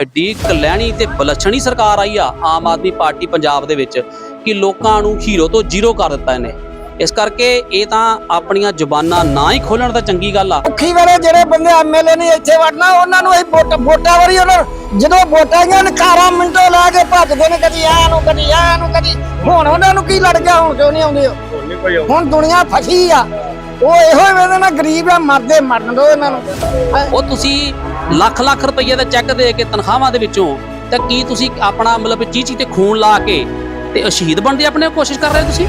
ਐਡੀ ਕਲਿਆਣੀ ਤੇ ਬਲਛਣੀ ਸਰਕਾਰ ਆਈ ਆ ਆਮ ਆਦਮੀ ਪਾਰਟੀ ਪੰਜਾਬ ਦੇ ਵਿੱਚ ਕਿ ਲੋਕਾਂ ਨੂੰ ਹੀਰੋ ਤੋਂ ਜ਼ੀਰੋ ਕਰ ਦਿੱਤਾ ਇਹਨੇ ਇਸ ਕਰਕੇ ਇਹ ਤਾਂ ਆਪਣੀਆਂ ਜ਼ੁਬਾਨਾਂ ਨਾ ਹੀ ਖੋਲਣ ਤਾਂ ਚੰਗੀ ਗੱਲ ਆ ਔਖੀ ਵੇਲੇ ਜਿਹੜੇ ਬੰਦੇ ਐਮਐਲਏ ਨੇ ਇੱਥੇ ਵੜਨਾ ਉਹਨਾਂ ਨੂੰ ਅਸੀਂ ਵੋਟ ਵਾਰੀ ਉਹਨਾਂ ਜਦੋਂ ਵੋਟਾਂ ਗਈਆਂ ਨਕਾਰਾ ਮਿੰਟੋ ਲਾ ਕੇ ਭੱਜਦੇ ਨੇ ਕਦੀ ਐ ਨੂੰ ਕਦੀ ਐ ਨੂੰ ਕਦੀ ਹੁਣ ਉਹਨਾਂ ਨੂੰ ਕੀ ਲੜ ਗਿਆ ਹੁਣ ਕਿਉਂ ਨਹੀਂ ਆਉਂਦੇ? ਹੁਣ ਦੁਨੀਆ ਫਸੀ ਆ ਉਹ ਇਹੋ ਵੇਲੇ ਨਾ ਗਰੀਬ ਆ ਮਰਦੇ ਮਰਨ ਦੋ ਇਹਨਾਂ ਨੂੰ। ਉਹ ਤੁਸੀਂ ਲੱਖ ਲੱਖ ਰੁਪਏ ਦਾ ਚੈੱਕ ਦੇ ਕੇ ਤਨਖਾਹਾਂ ਦੇ ਵਿੱਚੋਂ ਤਾਂ ਕੀ ਤੁਸੀਂ ਆਪਣਾ ਮਤਲਬ ਚੀਚੀ ਤੇ ਖੂਨ ਲਾ ਕੇ ਤੇ ਸ਼ਹੀਦ ਬਣਨ ਆਪਣੇ ਕੋਸ਼ਿਸ਼ ਕਰ ਰਹੇ ਤੁਸੀਂ?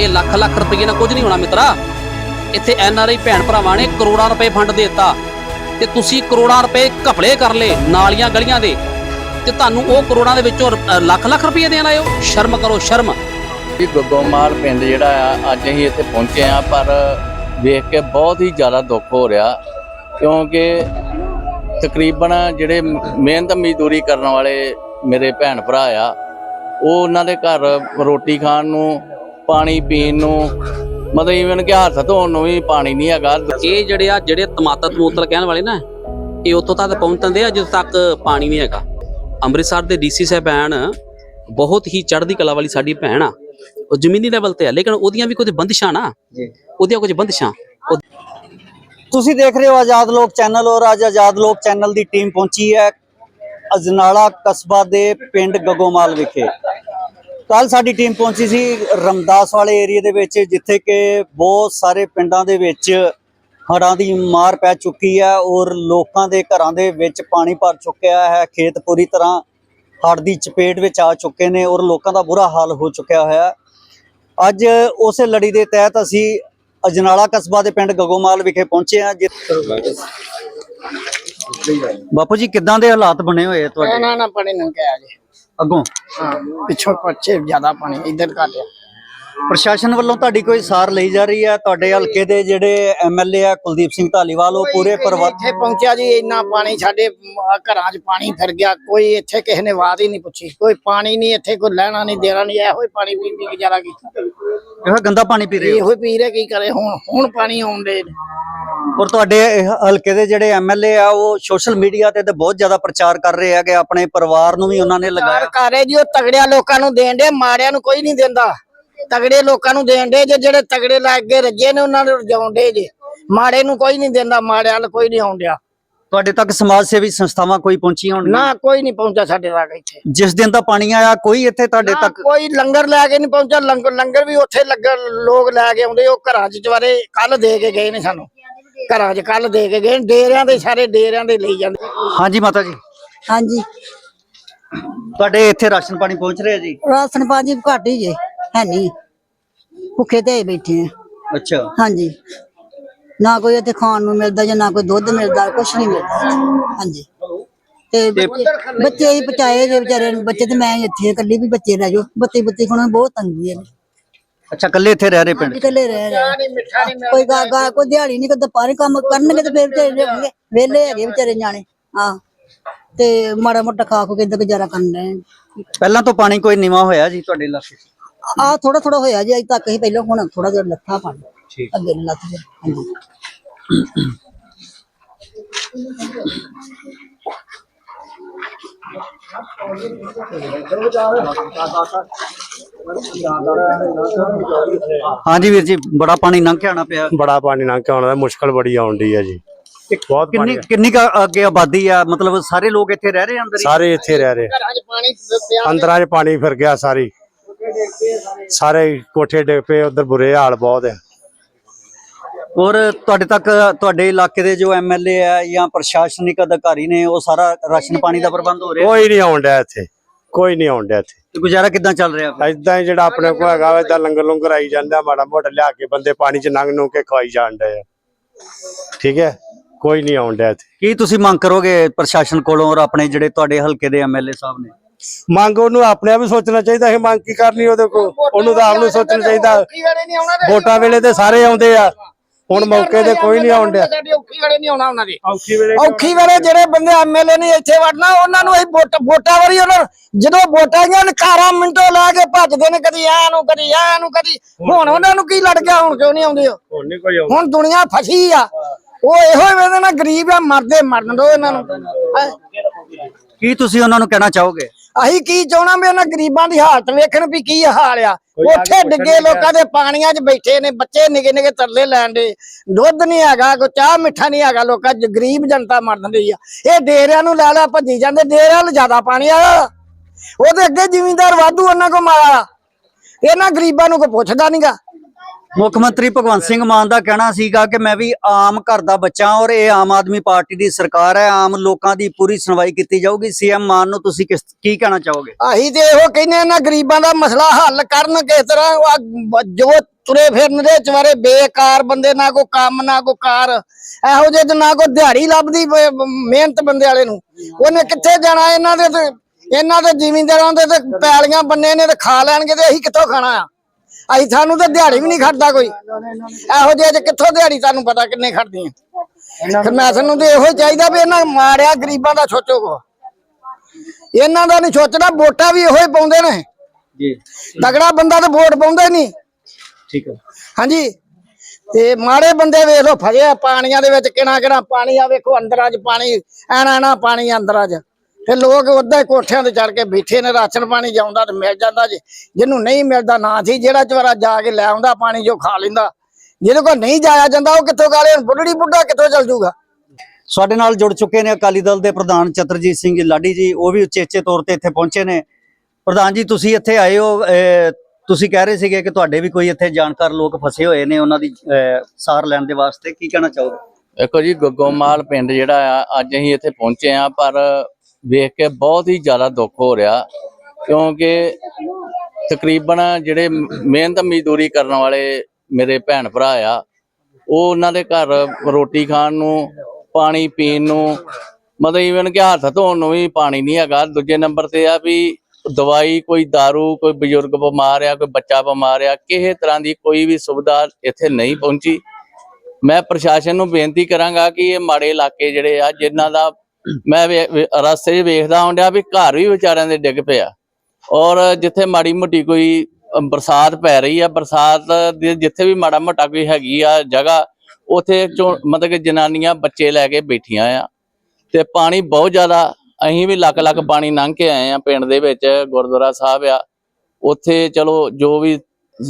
ਇਹ ਲੱਖ ਲੱਖ ਰੁਪਏ ਨਾਲ ਕੁਝ ਨਹੀਂ ਹੋਣਾ ਮਿੱਤਰਾ। ਇੱਥੇ ਐਨ ਆਰ ਆਈ ਭੈਣ ਭਰਾਵਾਂ ਨੇ ਕਰੋੜਾਂ ਰੁਪਏ ਫੰਡ ਦੇ ਦਿੱਤਾ। ਤੇ ਤੁਸੀਂ ਕਰੋੜਾਂ ਰੁਪਏ ਘਪਲੇ ਕਰ ਲਏ ਨਾਲੀਆਂ ਗਲੀਆਂ ਦੇ। ਤੇ ਤੁਹਾਨੂੰ ਉਹ ਕਰੋੜਾਂ ਦੇ ਵਿੱਚੋਂ ਲੱਖ ਲੱਖ ਰੁਪਏ ਦੇਣ ਆਏ ਸ਼ਰਮ ਕਰੋ, ਸ਼ਰਮ। ਵੀ ਗੱਗੋਮਾਲ ਪਿੰਡ ਜਿਹੜਾ ਆ, ਅੱਜ ਅਸੀਂ ਇੱਥੇ ਪਹੁੰਚੇ ਆ ਪਰ ਵੇਖ ਕੇ ਬਹੁਤ ਹੀ ਜ਼ਿਆਦਾ ਦੁੱਖ ਹੋ ਰਿਹਾ। ਕਿਉਂਕਿ ਤਕਰੀਬਨ ਜਿਹੜੇ ਮਿਹਨਤ ਮਜ਼ਦੂਰੀ ਕਰਨ ਵਾਲੇ ਮੇਰੇ ਭੈਣ ਭਰਾ ਆ ਉਹ ਉਹਨਾਂ ਦੇ ਘਰ ਰੋਟੀ ਖਾਣ ਨੂੰ ਪਾਣੀ ਪੀਣ ਨੂੰ ਮਤਲਬ ਇਵਨ ਕਿ ਹੱਥ ਧੋਣ ਨੂੰ ਵੀ ਪਾਣੀ ਨਹੀਂ ਹੈਗਾ। ਇਹ ਜਿਹੜੇ ਆ ਜਿਹੜੇ ਤਮਾਤਾ ਤਮੂਤਲ ਕਹਿਣ ਵਾਲੇ ਨਾ ਇਹ ਉੱਥੋਂ ਤੱਕ ਪਹੁੰਚਦੇ ਆ ਜਦੋਂ ਤੱਕ ਪਾਣੀ ਨਹੀਂ ਹੈਗਾ। ਅੰਮ੍ਰਿਤਸਰ ਦੇ ਡੀਸੀ ਸਾਹਿਬਾਨ ਬਹੁਤ ਹੀ ਚੜ੍ਹਦੀ ਕਲਾ ਵਾਲੀ ਸਾਡੀ ਭੈਣ ਆ। ਉਹ ਜ਼ਮੀਨੀ ਲੈਵਲ ਤੇ ਆ ਲੇਕਿਨ ਉਹਦੀਆਂ ਵੀ ਕੁਝ ਬੰਦਿਸ਼ਾਂ ਨਾ ਉਹਦੀਆਂ ਕੁਝ ਬੰਦਿਸ਼ਾਂ। ਉਹ ਤੁਸੀਂ ਦੇਖ ਰਹੇ ਹੋ ਆਜ਼ਾਦ ਲੋਕ ਚੈਨਲ ਔਰ ਅੱਜ ਆਜ਼ਾਦ ਲੋਕ ਚੈਨਲ ਦੀ ਟੀਮ ਪਹੁੰਚੀ ਹੈ ਅਜਨਾਲਾ ਕਸਬਾ ਦੇ ਪਿੰਡ ਗਗੋਮਾਲ ਵਿਖੇ। ਕੱਲ ਸਾਡੀ ਟੀਮ ਪਹੁੰਚੀ ਸੀ ਰਮਦਾਸ ਵਾਲੇ ਏਰੀਆ ਦੇ ਵਿੱਚ, ਜਿੱਥੇ ਕਿ ਬਹੁਤ ਸਾਰੇ ਪਿੰਡਾਂ ਦੇ ਵਿੱਚ ਹੜ੍ਹਾਂ ਦੀ ਮਾਰ ਪੈ ਚੁੱਕੀ ਹੈ ਔਰ ਲੋਕਾਂ ਦੇ ਘਰਾਂ ਦੇ ਵਿੱਚ ਪਾਣੀ ਭਰ ਚੁੱਕਿਆ ਹੈ, ਖੇਤ ਪੂਰੀ ਤਰ੍ਹਾਂ ਹੜ੍ਹ ਦੀ ਚਪੇਟ ਵਿੱਚ ਆ ਚੁੱਕੇ ਨੇ ਔਰ ਲੋਕਾਂ ਦਾ ਬੁਰਾ ਹਾਲ ਹੋ ਚੁੱਕਿਆ ਹੋਇਆ ਅੱਜ ਉਸੇ ਲੜੀ ਦੇ ਤਹਿਤ ਅਸੀਂ ਅਜਨਾਲਾ ਕਸਬਾ ਦੇ ਪਿੰਡ ਗਗੋਮਾਲ ਵਿਖੇ ਪਹੁੰਚੇ ਜਿ- ਬਾਪੂ ਜੀ ਕਿੱਦਾਂ ਦੇ ਹਾਲਾਤ ਬਣੇ ਹੋਏ ਆ ਨਾ ਤੁਹਾਡੇ? ਨਾ ਨਾ ਪਾਣੀ ਨੂੰ ਕਿਹਾ ਜੀ ਅੱਗੋਂ? ਹਾਂ ਪਿੱਛੋਂ ਪੱਛੇ ਜ਼ਿਆਦਾ ਪਾਣੀ ਇੱਧਰ ਘਟਿਆ ਪ੍ਰਸ਼ਾਸਨ ਵੱਲੋਂ ਤੁਹਾਡੀ ਕੋਈ ਸਾਰ ਲਈ ਜਾ ਰਹੀ ਹੈ? ਤੁਹਾਡੇ ਹਲਕੇ ਦੇ ਜਿਹੜੇ ਐਮਐਲਏ ਆ ਕੁਲਦੀਪ ਸਿੰਘ ਧਾਲੀਵਾਲ ਉਹ ਪੂਰੇ ਪਰਿਵਾਰ ਇੱਥੇ ਪਹੁੰਚਿਆ ਜੀ ਇੰਨਾ ਪਾਣੀ ਸਾਡੇ ਮ- ਘਰਾਂ 'ਚ ਪਾਣੀ ਫਿਰ ਗਿਆ। ਕੋਈ ਇੱਥੇ ਕਿਸੇ ਨੇ ਬਾਤ ਹੀ ਨਹੀਂ ਪੁੱਛੀ। ਕੋਈ ਪਾਣੀ ਨਹੀਂ ਇੱਥੇ ਕੋਈ ਲੈਣਾ ਨਹੀਂ ਦੇਣਾ ਨਹੀਂ ਇਹੋ ਹੀ ਪਾਣੀ ਪੀ ਪੀ ਗੁਜ਼ਾਰਾ ਕੀਤਾ। ਇਹ ਗੰਦਾ ਪਾਣੀ ਪੀ ਰਹੇ ਹੋ? ਇਹੋ ਪੀ ਰਹੇ ਕੀ ਕਰੇ? ਹੁਣ ਹੁਣ ਪਾਣੀ ਆਉਂਦੇ ਔਰ ਤੁਹਾਡੇ ਇਹ ਹਲਕੇ ਦੇ ਜਿਹੜੇ ਐਮਐਲਏ ਆ ਉਹ ਸੋਸ਼ਲ ਮੀਡੀਆ ਤੇ ਤੇ ਬਹੁਤ ਜ਼ਿਆਦਾ ਪ੍ਰਚਾਰ ਕਰ ਰਹੇ ਆ ਕਿ ਆਪਣੇ ਪਰਿਵਾਰ ਨੂੰ ਵੀ ਉਹਨਾਂ ਨੇ ਲਗਾਇਆ। ਸਰਕਾਰੇ ਜੀ ਉਹ ਤਗੜਿਆਂ ਲੋਕਾਂ ਨੂੰ ਦੇਣ ਦੇ ਮਾੜਿਆਂ ਨੂੰ ਕੋਈ ਨਹੀਂ ਦਿੰਦਾ। ਤਗੜੇ ਲੋਕਾਂ ਨੂੰ ਦੇਣ ਦੇ ਜੇ ਜਿਹੜੇ ਤਗੜੇ ਲੱਗ ਕੇ ਰੱਜੇ ਨੇ ਉਹਨਾਂ ਨੂੰ ਰਜਾਉਣ ਦੇ ਜੇ। ਮਾੜੇ ਨੂੰ ਕੋਈ ਨਹੀਂ ਦਿੰਦਾ ਮਾੜਿਆਂ ਨੂੰ ਕੋਈ ਨਹੀਂ ਆਉਂਦਿਆ ਤੁਹਾਡੇ ਤੱਕ ਸਮਾਜ ਸੇਵੀ ਸੰਸਥਾਵਾਂ ਕੋਈ ਪਹੁੰਚੀਆਂ ਹੋਣਗੀਆਂ? ਨਾ ਕੋਈ ਨਹੀਂ ਪਹੁੰਚਾ ਸਾਡੇ ਤੱਕ ਇੱਥੇ। ਜਿਸ ਦਿਨ ਦਾ ਪਾਣੀ ਆਇਆ ਕੋਈ ਇੱਥੇ ਤੁਹਾਡੇ ਤੱਕ ਕੋਈ ਲੰਗਰ ਲੈ ਕੇ ਨਹੀਂ ਪਹੁੰਚਾ ਲੰਗਰ ਲੰਗਰ ਵੀ ਉੱਥੇ ਲੱਗਣ ਲੋਕ ਲੈ ਕੇ ਆਉਂਦੇ ਉਹ ਘਰਾਂ 'ਚ ਜਵਾਰੇ ਕੱਲ ਦੇ ਕੇ ਗਏ ਨੇ ਸਾਨੂੰ। ਘਰਾਂ 'ਚ ਕੱਲ ਦੇ ਕੇ ਗਏ ਡੇਰਿਆਂ ਦੇ ਸਾਰੇ ਡੇਰਿਆਂ ਦੇ ਲਈ ਜਾਂਦੇ। ਹਾਂਜੀ ਮਾਤਾ ਜੀ। ਹਾਂਜੀ। ਤੁਹਾਡੇ ਇੱਥੇ ਰਾਸ਼ਨ ਪਾਣੀ ਪਹੁੰਚ ਰਿਹਾ ਜੀ? ਰਾਸ਼ਨ ਪਾਣੀ ਘੱਟ ਹੀ ਜੇ ਹੈ ਨਹੀਂ। ਭੁੱਖੇ ਤੇ ਬੈਠੇ ਆ। ਅੱਛਾ। ਹਾਂਜੀ। ਨਾ ਕੋਈ ਇੱਥੇ ਖਾਣ ਨੂੰ ਮਿਲਦਾ ਜਾਂ ਨਾ ਕੋਈ ਦੁੱਧ ਮਿਲਦਾ ਕੁਛ ਨਹੀਂ ਮਿਲਦਾ। ਹਾਂਜੀ। ਤੇ ਬੱਚੇ ਬੱਚੇ ਹੀ ਪਚਾਏ ਜੇ ਵਿਚਾਰੇ ਨੂੰ ਬੱਚੇ ਤੇ ਮੈਂ ਹੀ ਇੱਥੇ ਇਕੱਲੀ ਵੀ ਬੱਚੇ ਰਹਿ ਜੋ ਬੱਤੀ ਬੱਤੀ ਕੋਲੋਂ ਬਹੁਤ ਤੰਗੀ ਹੈ। ਅੱਛਾ ਇਕੱਲੇ ਇੱਥੇ ਰਹਿ ਰਹੇ ਪਿੰਡ ਇਕੱਲੇ ਰਹਿ ਰਹੇ ਕੋਈ ਗਾ ਗਾ ਕੋਈ ਦਿਹਾੜੀ ਨਹੀਂ ਕੋਈ ਦੁਪਹਿਰੇ ਕੰਮ ਕਰਨਗੇ ਤੇ ਫਿਰ ਵਿਚਾਰੇ ਹੋਣਗੇ ਵਿਹਲੇ ਹੈਗੇ ਵਿਚਾਰੇ ਨਿਆਣੇ ਹਾਂ। ਤੇ ਮਾੜਾ ਮੋਟਾ ਖਾ ਖੋ ਕੇ ਇੰਦਾ ਗੁਜ਼ਾਰਾ ਕਰਨ ਰਹੇ ਪਹਿਲਾਂ ਤੋਂ ਪਾਣੀ ਕੋਈ ਨੀਵਾ ਹੋਇਆ ਜੀ ਤੁਹਾਡੇ ਇਲਾਕੇ 'ਚ? ਆ ਥੋੜਾ ਥੋੜਾ ਹੋਇਆ ਜੀ ਅਜੇ ਤੱਕ ਹੀ ਪਹਿਲਾਂ ਹੁਣ ਥੋੜਾ ਜਿਹਾ ਲੱਥਾ ਪਾਣੀ ਅੱਗੇ ਨੀ ਲੱਥ ਗਿਆ ਹਾਂਜੀ। ਹਾਂਜੀ ਵੀਰ ਜੀ ਬੜਾ ਪਾਣੀ ਲੰਘ ਕੇ ਆਉਣਾ ਪਿਆ। ਬੜਾ ਪਾਣੀ ਲੰਘ ਕੇ ਆਉਣਾ ਦਾ ਮੁਸ਼ਕਲ ਬੜੀ ਆਉਂਦੀ ਹੈ ਜੀ। ਬਹੁਤ ਕਿੰਨੀ ਕਿੰਨੀ ਕੁ ਅੱਗੇ ਆਬਾਦੀ ਆ? ਮਤਲਬ ਸਾਰੇ ਲੋਕ ਇੱਥੇ ਰਹਿ ਰਹੇ ਆ ਅੰਦਰ ਹੀ? ਸਾਰੇ ਇੱਥੇ ਰਹਿ ਰਹੇ। ਅੰਦਰਾਂ 'ਚ ਪਾਣੀ ਫਿਰ ਗਿਆ ਸਾਰੀ। ਸਾਰੇ ਕੋਠੇ ਡਿੱਗ ਪਏ ਉਧਰ ਬੁਰੇ ਹਾਲ ਬਹੁਤ ਹੈ ਔਰ ਤੁਹਾਡੇ ਤੱਕ ਤੁਹਾਡੇ ਇਲਾਕੇ ਦੇ ਜੋ ਐਮਐਲਏ ਆ ਜਾਂ ਪ੍ਰਸ਼ਾਸਨਿਕ ਅਧਿਕਾਰੀ ਨੇ ਉਹ ਸਾਰਾ ਰਾਸ਼ਨ ਪਾਣੀ ਦਾ ਪ੍ਰਬੰਧ ਹੋ ਰਿਹਾ? ਕੋਈ ਨਹੀਂ ਆਉਂਦਾ ਇੱਥੇ। ਕੋਈ ਨਹੀਂ ਆਉਂਦਾ ਇੱਥੇ। ਤੇ ਗੁਜ਼ਾਰਾ ਕਿੱਦਾਂ ਚੱਲ ਰਿਹਾ? ਫਿਰ? ਏਦਾਂ ਹੀ ਜਿਹੜਾ ਆਪਣੇ ਕੋਲ ਹੈਗਾ ਏਦਾਂ ਲੰਗਰ ਲੰਗਰ ਆਈ ਜਾਂਦਾ ਮਾੜਾ ਮੋਟਾ ਲਿਆ ਕੇ ਬੰਦੇ ਪਾਣੀ 'ਚ ਨੰਗ ਨੂੰ ਕੇ ਖਵਾਈ ਜਾਣ ਡਏ ਆ। ਠੀਕ ਹੈ? ਕੋਈ ਨਹੀਂ ਆਉਂਦਾ ਇੱਥੇ। ਕੀ ਤੁਸੀਂ ਮੰਗ ਕਰੋਗੇ ਪ੍ਰਸ਼ਾਸਨ ਕੋਲੋਂ ਔਰ ਆਪਣੇ ਜਿਹੜੇ ਤੁਹਾਡੇ ਹਲਕੇ ਦੇ ਐਮਐਲਏ ਸਾਹਿਬ ਨੇ? ਮੰਗ ਉਹਨੂੰ ਆਪਣੇ ਆਪ ਹੀ ਸੋਚਣਾ ਚਾਹੀਦਾ ਹੈ ਮੰਗ ਕੀ ਕਰਨੀ ਉਹਦੇ ਕੋਲ? ਉਹਨੂੰ ਤਾਂ ਆਪ ਨੂੰ ਸੋਚਣਾ ਚਾਹੀਦਾ। ਵੋਟਾਂ ਵੇਲੇ ਤੇ ਸਾਰੇ ਆਉਂਦੇ ਆ। ਹੁਣ ਮੌਕੇ ਤੇ ਕੋਈ ਨਹੀਂ ਆਉਂਦਾ। ਔਖੀ ਵੇਲੇ ਨਹੀਂ ਆਉਣਾ ਉਹਨਾਂ ਦੀ। ਔਖੀ ਵੇਲੇ ਔਖੀ ਵੇਲੇ ਜਿਹੜੇ ਬੰਦੇ ਐਮਐਲਏ ਨੇ ਇੱਥੇ ਵੜਨਾ ਉਹਨਾਂ ਨੂੰ ਅਸੀਂ ਵੋਟ ਵੋਟਾਂ ਵਾਰੀ ਉਹਨਾਂ ਜਦੋਂ ਵੋਟਾਂ ਗਈਆਂ ਨਕਾਰਾ ਮਿੰਟੋ ਲਾ ਕੇ ਭੱਜਦੇ ਨੇ ਕਦੀ ਐ ਨੂੰ ਕਦੀ ਐ ਨੂੰ ਕਦੀ ਹੁਣ ਉਹਨਾਂ ਨੂੰ ਕੀ ਲੜ ਗਿਆ ਹੁਣ ਕਿਉਂ ਨਹੀਂ ਆਉਂਦੇ? ਹੁਣ ਨਹੀਂ ਕੋਈ ਆਉਂਦਾ। ਹੁਣ ਦੁਨੀਆ ਫਸੀ ਆ। ਉਹ ਇਹੋ ਹੀ ਵੇਲੇ ਨਾ ਗਰੀਬ ਆ ਮਰਦੇ ਮਰਨ ਦੋ ਇਹਨਾਂ ਨੂੰ। ਕੀ ਤੁਸੀਂ ਉਹਨਾਂ ਨੂੰ ਕਹਿਣਾ ਚਾਹੋਗੇ? ਅਸੀਂ ਕੀ ਚਾਹਣਾ ਵੀ ਉਹਨਾਂ ਗਰੀਬਾਂ ਦੀ ਹਾਲਤ ਵੇਖਣ ਵੀ ਕੀ ਹਾਲ ਆ। ਉੱਥੇ ਡਿੱਗੇ ਲੋਕਾਂ ਦੇ ਪਾਣੀਆਂ 'ਚ ਬੈਠੇ ਨੇ ਬੱਚੇ ਨਿੱਕੇ ਨਿੱਕੇ ਤਰਲੇ ਲੈਣ ਦੇ ਦੁੱਧ ਨਹੀਂ ਹੈਗਾ ਕੋਈ ਚਾਹ ਮਿੱਠਾ ਨਹੀਂ ਹੈਗਾ ਲੋਕਾਂ 'ਚ ਗਰੀਬ ਜਨਤਾ ਮਰਨ ਦੀ ਆ। ਇਹ ਡੇਰਿਆਂ ਨੂੰ ਲੈ ਲੈ ਭੱਜੀ ਜਾਂਦੇ ਡੇਰਿਆਂ ਨੂੰ ਜ਼ਿਆਦਾ ਪਾਣੀ ਆ। ਉਹਦੇ ਅੱਗੇ ਜ਼ਿਮੀਂਦਾਰ ਵਾਧੂ ਉਹਨਾਂ ਕੋ ਮਾਰਾ ਇਹਨਾਂ ਗਰੀਬਾਂ ਨੂੰ ਕੋਈ ਪੁੱਛਦਾ ਨਹੀਂਗਾ ਮੁੱਖ ਮੰਤਰੀ ਭਗਵੰਤ ਸਿੰਘ ਮਾਨ ਦਾ ਕਹਿਣਾ ਸੀਗਾ ਕਿ ਮੈਂ ਵੀ ਆਮ ਘਰ ਦਾ ਬੱਚਾ ਔਰ ਇਹ ਆਮ ਆਦਮੀ ਪਾਰਟੀ ਦੀ ਸਰਕਾਰ ਹੈ, ਆਮ ਲੋਕਾਂ ਦੀ ਪੂਰੀ ਸੁਣਵਾਈ ਕੀਤੀ ਜਾਊਗੀ। ਸੀਐਮ ਮਾਨ ਨੂੰ ਤੁਸੀਂ ਕਿਸ, ਕੀ ਕਹਿਣਾ ਚਾਹੋਗੇ? ਅਸੀਂ ਤੇ ਇਹੋ ਕਹਿੰਦੇ ਇਹਨਾਂ ਗਰੀਬਾਂ ਦਾ ਮਸਲਾ ਹੱਲ ਕਰਨ ਕਿਸ ਤਰ੍ਹਾਂ ਜੋ ਤੁਰੇ ਫਿਰਨ ਦੇ ਚਵਾਰੇ ਬੇਕਾਰ ਬੰਦੇ, ਨਾ ਕੋ ਕੰਮ, ਨਾ ਕੋ ਕਾਰ, ਇਹੋ ਜਿਹੇ ਤੇ ਨਾ ਕੋ ਦਿਹਾੜੀ ਲੱਭਦੀ ਮਿਹਨਤ ਬੰਦੇ ਵਾਲੇ ਨੂੰ। ਉਹਨੇ ਕਿੱਥੇ ਜਾਣਾ, ਇਹਨਾਂ ਦੇ ਤੇ, ਇਹਨਾਂ ਦੇ ਜ਼ਿਮੀਂਦਾਰਾਂ ਦੇ ਤੇ ਪੈਲੀਆਂ ਬੰਨੇ ਨੇ ਤੇ ਖਾ ਲੈਣਗੇ ਤੇ ਅਸੀਂ ਕਿੱਥੋਂ ਖਾਣਾ ਆ? ਅਸੀਂ ਸਾਨੂੰ ਤਾਂ ਦਿਹਾੜੀ ਵੀ ਨਹੀਂ ਖੜਦਾ ਕੋਈ। ਇਹੋ ਜਿਹੇ ਚ ਕਿੱਥੋਂ ਦਿਹਾੜੀ ਤੁਹਾਨੂੰ ਪਤਾ ਕਿੰਨੇ ਖੜਦੀਆਂ? ਤੇ ਮੈਂ ਸਾਨੂੰ ਤੇ ਇਹੋ ਚਾਹੀਦਾ ਵੀ ਇਹਨਾਂ ਮਾੜਿਆ ਗਰੀਬਾਂ ਦਾ ਸੋਚੋ ਕੋ ਇਹਨਾਂ ਦਾ ਨਹੀਂ ਸੋਚਣਾ ਵੋਟਾਂ ਵੀ ਇਹੋ ਹੀ ਪਾਉਂਦੇ ਨੇ। ਜੀ। ਤਗੜਾ ਬੰਦਾ ਤਾਂ ਵੋਟ ਪਾਉਂਦਾ ਹੀ ਨਹੀਂ। ਠੀਕ ਹੈ। ਹਾਂਜੀ। ਤੇ ਮਾੜੇ ਬੰਦੇ ਵੇਖ ਲੋ ਫਸੇ ਆ ਪਾਣੀਆਂ ਦੇ ਵਿੱਚ ਕਿਹੜਾ ਕਿਹੜਾ ਪਾਣੀ ਆ ਵੇਖੋ ਅੰਦਰਾਂ 'ਚ ਪਾਣੀ ਐਣਾ ਐਣਾ ਪਾਣੀ ਅੰਦਰਾਂ 'ਚ। ਤੇ ਲੋਕ ਉੱਦਾਂ ਕੋਠਿਆਂ ਤੇ ਚੜ ਕੇ ਬੈਠੇ ਨੇ ਰਾਸ਼ਨ ਪਾਣੀ ਜਾਉਂਦਾ ਤੇ ਮਿਲ ਜਾਂਦਾ ਜੇ। ਜਿਹਨੂੰ ਨਹੀਂ ਮਿਲਦਾ ਨਾ ਸੀ ਜਿਹੜਾ ਚਵਾਰਾ ਜਾ ਕੇ ਲੈ ਆਉਂਦਾ ਪਾਣੀ ਜੋ ਖਾ ਲੈਂਦਾ। ਜਿਹਦੇ ਕੋਲ ਨਹੀਂ ਜਾਇਆ ਜਾਂਦਾ ਉਹ ਕਿੱਥੋਂ ਖਾ ਲੇ ਹੁਣ ਬੁੱਢੜੀ ਬੁੱਢਾ ਕਿੱਥੋਂ ਚੱਲ ਜੂਗਾ? ਸਾਡੇ ਨਾਲ ਜੁੜ ਚੁੱਕੇ ਨੇ ਅਕਾਲੀ ਦਲ ਦੇ ਪ੍ਰਧਾਨ ਚਤਰਜੀਤ ਸਿੰਘ ਲਾਡੀ ਜੀ ਉਹ ਵੀ ਉਚੇਚੇ ਤੌਰ ਤੇ ਇੱਥੇ ਪਹੁੰਚੇ ਨੇ। ਪ੍ਰਧਾਨ ਜੀ ਤੁਸੀਂ ਇੱਥੇ ਆਏ ਹੋ ਤੁਸੀਂ ਕਹਿ ਰਹੇ ਸੀਗੇ ਕਿ ਤੁਹਾਡੇ ਵੀ ਕੋਈ ਇੱਥੇ ਜਾਣਕਾਰ ਲੋਕ ਫਸੇ ਹੋਏ ਨੇ ਉਹਨਾਂ ਦੀ ਸਾਰ ਲੈਣ ਦੇ ਵਾਸਤੇ। ਕੀ ਕਹਿਣਾ ਚਾਹੋਗੇ? ਦੇਖੋ ਜੀ ਗੱਗੋਮਾਲ ਪਿੰਡ ਜਿਹੜਾ ਆ ਅੱਜ ਅਸੀਂ ਇੱਥੇ ਪਹੁੰਚੇ ਆ ਪਰ ਵੇਖ ਕੇ ਬਹੁਤ ਹੀ ਜ਼ਿਆਦਾ ਦੁੱਖ ਹੋ ਰਿਹਾ, ਕਿਉਂਕਿ ਤਕਰੀਬਨ ਜਿਹੜੇ ਮਿਹਨਤ ਮਜ਼ਦੂਰੀ ਕਰਨ ਵਾਲੇ ਮੇਰੇ ਭੈਣ ਭਰਾ ਆ, ਉਹ ਉਹਨਾਂ ਦੇ ਘਰ ਰੋਟੀ ਖਾਣ ਨੂੰ, ਪਾਣੀ ਪੀਣ ਨੂੰ, ਮਤਲਬ ਈਵਨ ਕਿ ਹੱਥ ਧੋਣ ਨੂੰ ਵੀ ਪਾਣੀ ਨਹੀਂ ਹੈਗਾ। ਦੂਜੇ ਨੰਬਰ ਤੇ ਆ ਵੀ ਦਵਾਈ ਕੋਈ दारू ਕੋਈ ਬਜ਼ੁਰਗ ਬਿਮਾਰ ਆ, ਕੋਈ ਬੱਚਾ ਬਿਮਾਰ ਆ, ਕਿਸੇ ਤਰ੍ਹਾਂ ਦੀ ਕੋਈ ਵੀ ਸੁਵਿਧਾ ਇੱਥੇ ਨਹੀਂ ਪਹੁੰਚੀ। ਮੈਂ ਪ੍ਰਸ਼ਾਸਨ ਨੂੰ ਬੇਨਤੀ ਕਰਾਂਗਾ ਕਿ ਇਹ ਮਾੜੇ ਇਲਾਕੇ ਜਿਹੜੇ ਆ, ਜਿਨ੍ਹਾਂ ਦਾ ਮੈਂ ਰਸਤੇ 'ਚ ਵੇਖਦਾ ਹੁੰਦਿਆ ਵੀ ਘਰ ਵੀ ਵਿਚਾਰਿਆਂ ਦੇ ਡਿੱਗ ਪਿਆ। ਔਰ ਜਿੱਥੇ ਮਾੜੀ ਮੋਟੀ ਕੋਈ ਬਰਸਾਤ ਪੈ ਰਹੀ ਆ, ਬਰਸਾਤ ਦੇ ਜਿੱਥੇ ਵੀ ਮਾੜਾ ਮੋਟਾ ਕੋਈ ਹੈਗੀ ਆ ਜਗ੍ਹਾ, ਉਥੇ ਮਤਲਬ ਕਿ ਜਨਾਨੀਆਂ ਬੱਚੇ ਲੈ ਕੇ ਬੈਠੀਆਂ ਆ। ਤੇ ਪਾਣੀ ਬਹੁਤ ਜ਼ਿਆਦਾ, ਅਸੀਂ ਵੀ ਲੱਖ ਲੱਖ ਪਾਣੀ ਲੰਘ ਕੇ ਆਏ ਆ ਪਿੰਡ ਦੇ ਵਿੱਚ, ਗੁਰਦੁਆਰਾ ਸਾਹਿਬ ਆ। ਉੱਥੇ ਚਲੋ ਜੋ ਵੀ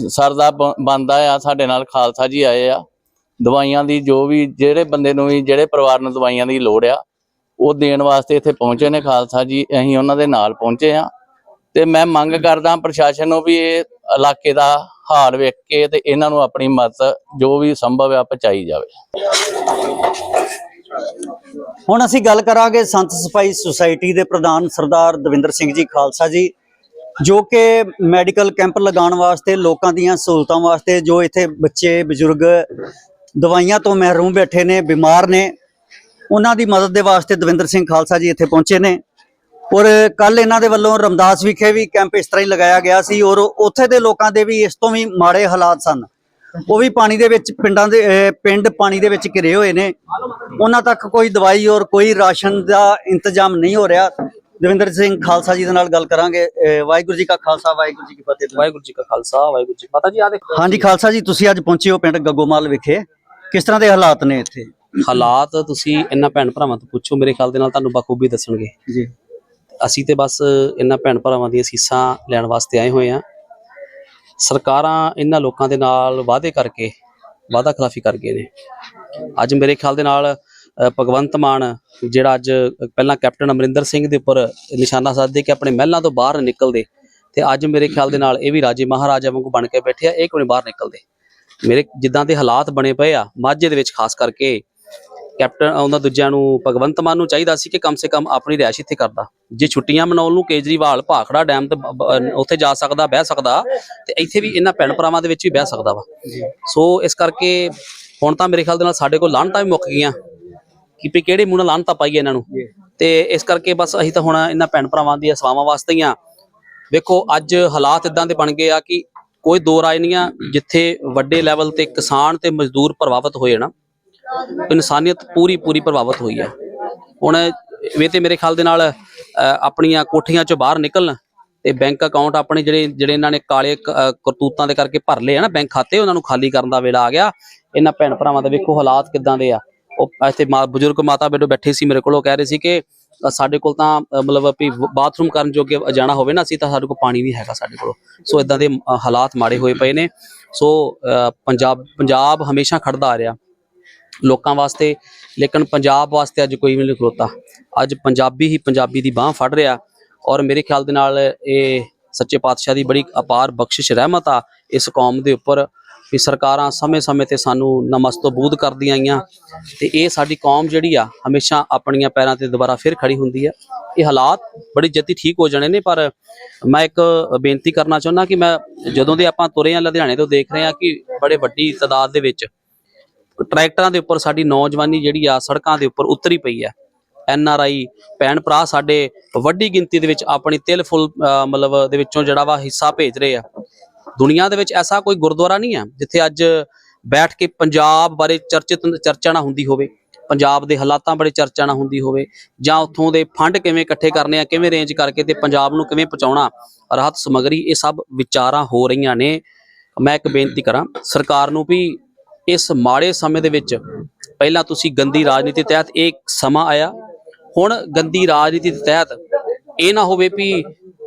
ਸਰਦਾ ਬੰਦਾ ਆ, ਸਾਡੇ ਨਾਲ ਖਾਲਸਾ ਜੀ ਆਏ ਆ। ਦਵਾਈਆਂ ਦੀ ਜੋ ਵੀ, ਜਿਹੜੇ ਬੰਦੇ ਨੂੰ ਵੀ, ਜਿਹੜੇ ਪਰਿਵਾਰ ਨੂੰ ਦਵਾਈਆਂ ਦੀ ਲੋੜ ਆ ਉਹ ਦੇਣ ਵਾਸਤੇ ਇੱਥੇ ਪਹੁੰਚੇ ਨੇ ਖਾਲਸਾ ਜੀ, ਅਸੀਂ ਉਹਨਾਂ ਦੇ ਨਾਲ ਪਹੁੰਚੇ ਆ ਤੇ ਮੈਂ ਮੰਗ ਕਰਦਾ ਪ੍ਰਸ਼ਾਸਨ ਨੂੰ ਵੀ ਇਹ ਇਲਾਕੇ ਦਾ ਹਾਲ ਵੇਖ ਕੇ ਤੇ ਇਹਨਾਂ ਨੂੰ ਆਪਣੀ ਮਦਦ ਜੋ ਵੀ ਸੰਭਵ ਆ ਪਹੁੰਚਾਈ ਜਾਵੇ। ਹੁਣ ਅਸੀਂ ਗੱਲ ਕਰਾਂਗੇ ਸੰਤ ਸਫ਼ਾਈ ਸੁਸਾਇਟੀ ਦੇ ਪ੍ਰਧਾਨ ਸਰਦਾਰ ਦਵਿੰਦਰ ਸਿੰਘ ਜੀ, ਖਾਲਸਾ ਜੀ, ਜੋ ਕਿ ਮੈਡੀਕਲ ਕੈਂਪ ਲਗਾਉਣ ਵਾਸਤੇ, ਲੋਕਾਂ ਦੀਆਂ ਸਹੂਲਤਾਂ ਵਾਸਤੇ, ਜੋ ਇੱਥੇ ਬੱਚੇ, ਬਜ਼ੁਰਗ, ਦਵਾਈਆਂ ਤੋਂ ਮਹਿਰੂਮ ਬੈਠੇ ਨੇ, ਬਿਮਾਰ ਨੇ ਉਹਨਾਂ ਦੀ ਮਦਦ ਦੇ ਵਾਸਤੇ ਦਵਿੰਦਰ ਸਿੰਘ ਖਾਲਸਾ ਜੀ ਇੱਥੇ ਪਹੁੰਚੇ ਨੇ। ਔਰ ਕੱਲ ਇਹਨਾਂ ਦੇ ਵੱਲੋਂ ਰਮਦਾਸ ਵਿਖੇ ਵੀ ਕੈਂਪ ਇਸ ਤਰ੍ਹਾਂ ਹੀ ਲਗਾਇਆ ਗਿਆ ਸੀ ਔਰ ਉੱਥੇ ਦੇ ਲੋਕਾਂ ਦੇ ਵੀ ਇਸ ਤੋਂ ਵੀ ਮਾੜੇ ਹਾਲਾਤ ਸਨ। ਉਹ ਵੀ ਪਾਣੀ ਦੇ ਵਿੱਚ ਪਿੰਡਾਂ ਦੇ ਪਿੰਡ ਪਾਣੀ ਦੇ ਵਿੱਚ ਘਿਰੇ ਹੋਏ ਨੇ। ਉਹਨਾਂ ਤੱਕ ਕੋਈ ਦਵਾਈ ਔਰ ਕੋਈ ਰਾਸ਼ਨ ਦਾ ਇੰਤਜ਼ਾਮ ਨਹੀਂ ਹੋ ਰਿਹਾ। ਦਵਿੰਦਰ ਸਿੰਘ ਖਾਲਸਾ ਜੀ ਦੇ ਨਾਲ ਗੱਲ ਕਰਾਂਗੇ। ਵਾਹਿਗੁਰੂ ਜੀ ਕਾ ਖਾਲਸਾ ਵਾਹਿਗੁਰੂ ਜੀ ਕੀ ਫਤਿਹ। ਵਾਹਿਗੁਰੂ ਜੀ ਕਾ ਖਾਲਸਾ ਵਾਹਿਗੁਰੂ ਜੀ ਪਤਾ ਜੀ ਆ ਦੇਖੋ। ਹਾਂਜੀ ਖਾਲਸਾ ਜੀ ਤੁਸੀਂ ਅੱਜ ਪਹੁੰਚੇ ਹੋ ਪਿੰਡ ਗੱਗੋਮਾਲ ਵਿਖੇ। ਕਿਸ ਤਰ੍ਹਾਂ ਦੇ ਹਾਲਾਤ ਨੇ ਇੱਥੇ? ਹਾਲਾਤ ਤੁਸੀਂ ਇਹਨਾਂ ਭੈਣ ਭਰਾਵਾਂ ਤੋਂ ਪੁੱਛੋ ਮੇਰੇ ਖਿਆਲ ਦੇ ਨਾਲ ਤੁਹਾਨੂੰ ਬਖੂਬੀ ਦੱਸਣਗੇ। ਜੀ। ਅਸੀਂ ਤੇ ਬਸ ਇਹਨਾਂ ਭੈਣ ਭਰਾਵਾਂ ਦੀਆਂ ਸੀਸਾਂ ਲੈਣ ਵਾਸਤੇ ਆਏ ਹੋਏ ਆ ਸਰਕਾਰਾਂ ਇਹਨਾਂ ਲੋਕਾਂ ਦੇ ਨਾਲ ਵਾਅਦੇ ਕਰਕੇ ਵਾਅਦਾ ਖਿਲਾਫੀ ਕਰ ਗਏ ਨੇ। ਅੱਜ ਮੇਰੇ ਖਿਆਲ ਦੇ ਨਾਲ ਭਗਵੰਤ ਮਾਨ ਜਿਹੜਾ ਅੱਜ ਪਹਿਲਾਂ ਕੈਪਟਨ ਅਮਰਿੰਦਰ ਸਿੰਘ ਦੇ ਉੱਪਰ ਨਿਸ਼ਾਨਾ ਸਾਧਦੇ ਕਿ ਆਪਣੇ ਮਹਿਲਾਂ ਤੋਂ ਬਾਹਰ ਨਿਕਲਦੇ ਤੇ ਅੱਜ ਮੇਰੇ ਖਿਆਲ ਦੇ ਨਾਲ ਇਹ ਵੀ ਰਾਜੇ ਮਹਾਰਾਜਾ ਵਾਂਗੂ ਬਣ ਕੇ ਬੈਠੇ ਆ ਇਹ ਕਿਉਂ ਬਾਹਰ ਨਿਕਲਦੇ? ਮੇਰੇ ਜਿੱਦਾਂ ਦੇ ਹਾਲਾਤ ਬਣੇ ਪਏ ਆ ਮਾਝੇ ਦੇ ਵਿੱਚ ਖਾਸ ਕਰਕੇ ਕੈਪਟਨ ਉਹਨਾਂ ਦੂਜਿਆਂ ਨੂੰ ਭਗਵੰਤ ਮਾਨ ਨੂੰ ਚਾਹੀਦਾ ਸੀ ਕਿ ਕਮ ਸੇ ਕਮ ਆਪਣੀ ਰਿਹਾਇਸ਼ ਇੱਥੇ ਕਰਦਾ। ਜੇ ਛੁੱਟੀਆਂ ਮਨਾਉਣ ਨੂੰ ਕੇਜਰੀਵਾਲ ਭਾਖੜਾ ਡੈਮ ਤੇ ਉੱਥੇ ਜਾ ਸਕਦਾ ਬਹਿ ਸਕਦਾ ਤੇ ਇੱਥੇ ਵੀ ਇਹਨਾਂ ਭੈਣ ਭਰਾਵਾਂ ਦੇ ਵਿੱਚ ਵੀ ਬਹਿ ਸਕਦਾ ਵਾ। ਸੋ ਇਸ ਕਰਕੇ ਹੁਣ ਤਾਂ ਮੇਰੇ ਖਿਆਲ ਦੇ ਨਾਲ ਸਾਡੇ ਕੋਲ ਲਾਹਣਤਾਂ ਵੀ ਮੁੱਕ ਗਈਆਂ। ਕਿ ਵੀ ਕਿਹੜੇ ਮੂੰਹ ਨਾਲ ਲਾਹਣਤਾਂ ਪਾਈਏ ਇਹਨਾਂ ਨੂੰ। ਤੇ ਇਸ ਕਰਕੇ ਬਸ ਅਸੀਂ ਤਾਂ ਹੁਣ ਇਹਨਾਂ ਭੈਣ ਭਰਾਵਾਂ ਦੀਆਂ ਸੇਵਾਵਾਂ ਵਾਸਤੇ ਹੀ ਆ। ਵੇਖੋ ਅੱਜ ਹਾਲਾਤ ਇਦਾਂ ਦੇ ਬਣ ਗਏ ਆ ਕਿ ਕੋਈ ਦੋ ਰਾਏ ਨਹੀਂ ਆ। ਜਿੱਥੇ ਵੱਡੇ ਲੈਵਲ ਤੇ ਕਿਸਾਨ ਤੇ ਮਜ਼ਦੂਰ ਪ੍ਰਭਾਵਿਤ ਹੋਏ ਨਾ ਇਨਸਾਨੀਅਤ ਪੂਰੀ ਪੂਰੀ ਪ੍ਰਭਾਵਿਤ ਹੋਈ ਆ ਹੁਣ ਵੇ ਤੇ ਮੇਰੇ ਖਿਆਲ ਦੇ ਨਾਲ ਆਪਣੀਆਂ ਕੋਠੀਆਂ ਚੋਂ ਬਾਹਰ ਨਿਕਲਣ ਤੇ ਬੈਂਕ ਅਕਾਊਂਟ ਆਪਣੇ ਜਿਹੜੇ ਜਿਹੜੇ ਇਹਨਾਂ ਨੇ ਕਾਲੇ ਕਰਤੂਤਾਂ ਦੇ ਕਰਕੇ ਭਰ ਲਏ ਆ ਨਾ ਬੈਂਕ ਖਾਤੇ ਉਹਨਾਂ ਨੂੰ ਖਾਲੀ ਕਰਨ ਦਾ ਵੇਲਾ ਆ ਗਿਆ। ਇਹਨਾਂ ਭੈਣ ਭਰਾਵਾਂ ਦੇ ਵੇਖੋ ਹਾਲਾਤ ਕਿੱਦਾਂ ਦੇ ਆ। ਉਹ ਇੱਥੇ ਮਾ ਬਜ਼ੁਰਗ ਮਾਤਾ ਬੇਟੋ ਬੈਠੇ ਸੀ ਮੇਰੇ ਕੋਲ ਉਹ ਕਹਿ ਰਹੇ ਸੀ ਕਿ ਸਾਡੇ ਕੋਲ ਤਾਂ ਮਤਲਬ ਵੀ ਬਾਥਰੂਮ ਕਰਨ ਜੋਗੇ ਜਾਣਾ ਹੋਵੇ ਨਾ ਅਸੀਂ ਤਾਂ ਸਾਡੇ ਕੋਲ ਪਾਣੀ ਨਹੀਂ ਹੈਗਾ ਸਾਡੇ ਕੋਲ। ਸੋ ਇਦਾਂ ਦੇ ਹਾਲਾਤ ਮਾੜੇ ਹੋਏ ਪਏ ਨੇ। ਸੋ ਅ, ਪੰਜਾਬ ਪੰਜਾਬ ਹਮੇਸ਼ਾ ਖੜਦਾ ਆ ਰਿਹਾ। ਲੋਕਾਂ ਵਾਸਤੇ, ਲੇਕਿਨ ਪੰਜਾਬ ਵਾਸਤੇ ਅੱਜ ਕੋਈ ਵੀ ਨਹੀਂ ਖਲੋਤਾ। ਅੱਜ ਪੰਜਾਬੀ ਹੀ ਪੰਜਾਬੀ ਦੀ ਬਾਹ ਫੜ ਰਿਹਾ। ਔਰ ਮੇਰੇ ਖਿਆਲ ਦੇ ਨਾਲ ਇਹ ਸੱਚੇ ਪਾਤਸ਼ਾਹ ਦੀ ਬੜੀ ਅਪਾਰ ਬਖਸ਼ਿਸ਼, ਰਹਿਮਤ ਆ ਇਸ ਕੌਮ ਦੇ ਉੱਪਰ ਵੀ ਸਰਕਾਰਾਂ ਸਮੇਂ-ਸਮੇਂ ਤੇ ਸਾਨੂੰ ਨਮਸਤੋਬੂਦ ਕਰਦੀਆਂ ਆਈਆਂ। ਤੇ ਇਹ ਸਾਡੀ ਕੌਮ ਜਿਹੜੀ ਆ, ਹਮੇਸ਼ਾ ਆਪਣੀਆਂ ਪੈਰਾਂ ਤੇ ਦੁਬਾਰਾ ਫਿਰ ਖੜੀ ਹੁੰਦੀ ਆ। ਇਹ ਹਾਲਾਤ ਬੜੀ ਜਲਦੀ ਠੀਕ ਹੋ ਜਾਣੇ ਨੇ, ਪਰ ਮੈਂ ਇੱਕ ਬੇਨਤੀ ਕਰਨਾ ਚਾਹੁੰਦਾ ਕਿ ਮੈਂ ਜਦੋਂ ਦੇ ਆਪਾਂ ਤੁਰੇ ਆ, ਲੁਧਿਆਣੇ ਤੋਂ ਦੇਖ ਰਹੇ ਆ ਕਿ ਬੜੇ ਵੱਡੀ ਤਾਦਾਦ ਦੇ ਵਿੱਚ ਟਰੈਕਟਰਾਂ ਦੇ ਉੱਪਰ ਸਾਡੀ ਨੌਜਵਾਨੀ ਜਿਹੜੀ ਆ ਸੜਕਾਂ ਦੇ ਉੱਪਰ ਉਤਰੀ ਪਈ ਹੈ। ਐਨ ਆਰ ਆਈ ਭੈਣ ਭਰਾ ਸਾਡੇ ਵੱਡੀ ਗਿਣਤੀ ਦੇ ਵਿੱਚ ਆਪਣੀ ਤਿਲ ਫੁੱਲ ਮਤਲਬ ਦੇ ਵਿੱਚੋਂ ਜਿਹੜਾ ਵਾ ਹਿੱਸਾ ਭੇਜ ਰਹੇ ਆ। ਦੁਨੀਆ ਦੇ ਵਿੱਚ ਐਸਾ ਕੋਈ ਗੁਰਦੁਆਰਾ ਨਹੀਂ ਹੈ ਜਿੱਥੇ ਅੱਜ ਬੈਠ ਕੇ ਪੰਜਾਬ ਬਾਰੇ ਚਰਚਿਤ, ਚਰਚਾ ਨਾ ਹੁੰਦੀ ਹੋਵੇ। ਪੰਜਾਬ ਦੇ ਹਾਲਾਤਾਂ ਬਾਰੇ ਚਰਚਾ ਨਾ ਹੁੰਦੀ ਹੋਵੇ ਜਾਂ ਉੱਥੋਂ ਦੇ ਫੰਡ ਕਿਵੇਂ ਇਕੱਠੇ ਕਰਨੇ ਆ, ਕਿਵੇਂ ਅਰੇਂਜ ਕਰਕੇ ਤੇ ਪੰਜਾਬ ਨੂੰ ਕਿਵੇਂ ਪਹੁੰਚਾਉਣਾ, ਰਾਹਤ ਸਮਗਰੀ ਇਹ ਸਭ ਵਿਚਾਰਾਂ ਹੋ ਰਹੀਆਂ ਨੇ। ਮੈਂ ਇੱਕ ਬੇਨਤੀ ਕਰਾਂ, ਸਰਕਾਰ ਨੂੰ ਵੀ ਇਸ ਮਾੜੇ ਸਮੇਂ ਦੇ ਵਿੱਚ ਪਹਿਲਾਂ ਤੁਸੀਂ ਗੰਦੀ ਰਾਜਨੀਤੀ ਤਹਿਤ ਇਹ ਸਮਾਂ ਆਇਆ, ਹੁਣ ਗੰਦੀ ਰਾਜਨੀਤੀ ਦੇ ਤਹਿਤ ਇਹ ਨਾ ਹੋਵੇ ਵੀ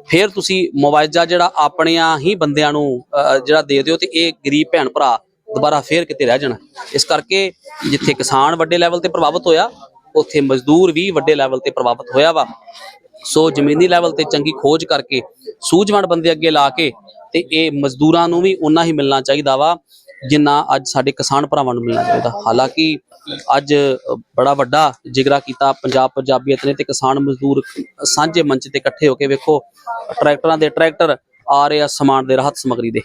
ਫਿਰ ਤੁਸੀਂ ਮੁਆਵਜ਼ਾ ਜਿਹੜਾ ਆਪਣਿਆਂ ਹੀ ਬੰਦਿਆਂ ਨੂੰ ਜਿਹੜਾ ਦੇ ਦਿਓ ਤੇ ਇਹ ਗਰੀਬ ਭੈਣ ਭਰਾ ਦੁਬਾਰਾ ਫੇਰ ਕਿਤੇ ਰਹਿ ਜਾਣ। ਇਸ ਕਰਕੇ ਜਿੱਥੇ ਕਿਸਾਨ ਵੱਡੇ ਲੈਵਲ ਤੇ ਪ੍ਰਭਾਵਿਤ ਹੋਇਆ, ਉੱਥੇ ਮਜ਼ਦੂਰ ਵੀ ਵੱਡੇ ਲੈਵਲ ਤੇ ਪ੍ਰਭਾਵਿਤ ਹੋਇਆ ਵਾ। ਸੋ ਜ਼ਮੀਨੀ ਲੈਵਲ ਤੇ ਚੰਗੀ ਖੋਜ ਕਰਕੇ ਸੂਝਵਾਨ ਬੰਦੇ ਅੱਗੇ ਲਾ ਕੇ ਤੇ ਇਹ ਮਜ਼ਦੂਰਾਂ ਨੂੰ ਵੀ ਉਨਾ ਹੀ ਮਿਲਣਾ ਚਾਹੀਦਾ ਵਾ। ਜਿੰਨਾ ਅੱਜ ਸਾਡੇ ਕਿਸਾਨ ਭਰਾਵਾਂ ਨੂੰ ਮਿਲਣਾ ਚਾਹੀਦਾ। ਹਾਲਾਂਕਿ ਅੱਜ ਬੜਾ ਵੱਡਾ ਜਿਗਰਾ ਕੀਤਾ ਪੰਜਾਬ ਪੰਜਾਬੀਅਤ ਨੇ ਤੇ ਕਿਸਾਨ ਮਜ਼ਦੂਰ ਸਾਂਝੇ ਮੰਚ ਤੇ ਇਕੱਠੇ ਹੋ ਕੇ ਵੇਖੋ, ਟਰੈਕਟਰਾਂ ਦੇ ਟਰੈਕਟਰ ਆ ਰਹੇ ਆ ਸਮਾਨ ਦੇ ਰਾਹਤ ਸਮਗਰੀ ਦੇ।